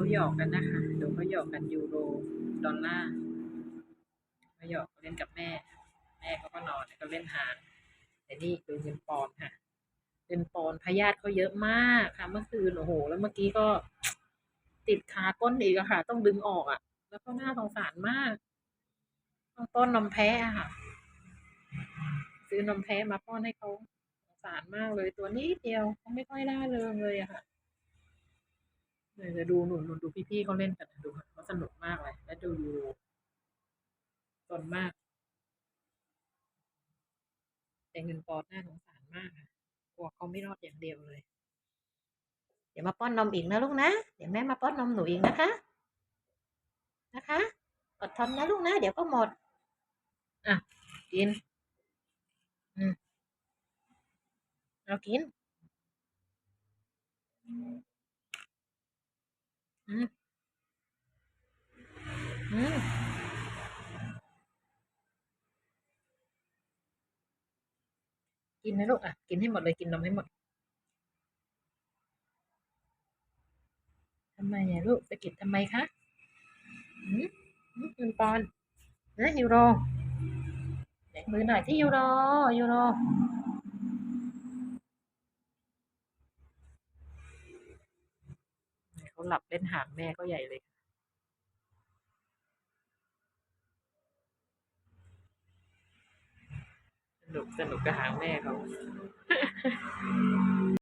เขาหยอกกันนะคะ ดูเขาหยอกกันยูโรดอลลาร์เขาหยอกเขาเล่นกับแม่ แม่เขาก็นอนก็เล่นหางแต่นี่ดูเงินปอนด์ค่ะเงินปอนด์พยาธิเขาเยอะมากค่ะ เมื่อคืนโอ้โห แล้วเมื่อกี้ก็ ติดขาก้นอีกอะค่ะ ต้องดึงออกอะแล้วก็น่าสงสารมากต้องต้อนนมแพ้อะค่ะ ซื้อนมแพ้มาป้อนให้เขาสงสารมากเลยตัวนี้เดียวเขาไม่ค่อยล่าเริงเลยอะค่ะ เดี๋ยจะดูหนุนหนุนดูพี่ๆเขาเล่นกันดูเขาสนุกมากเลย และดูยูโรสนมาก แต่เงินปอดน่าสงสารมากค่ะกลัวเขาไม่รอดอย่างเดียวเลย เดี๋ยวมาป้อนนมอีกนะลูกนะ เดี๋ยวแม่มาป้อนนมหนูอีกนะคะ นะคะอดทนนะลูกนะ เดี๋ยวก็หมด อะ กิน อืมเอากิน อืม อืมกินนะลูกอะ กินให้หมดเลยกินนมให้หมดทำไมอะลูกสะกิดทำไมคะอืมอืมคุณปอนนะยูโรแบกมือหน่อยที่ยูโรยูโร เขาหลับเล่นหางแม่ก็ใหญ่เลยสนุกสนุกกับหางแม่เขา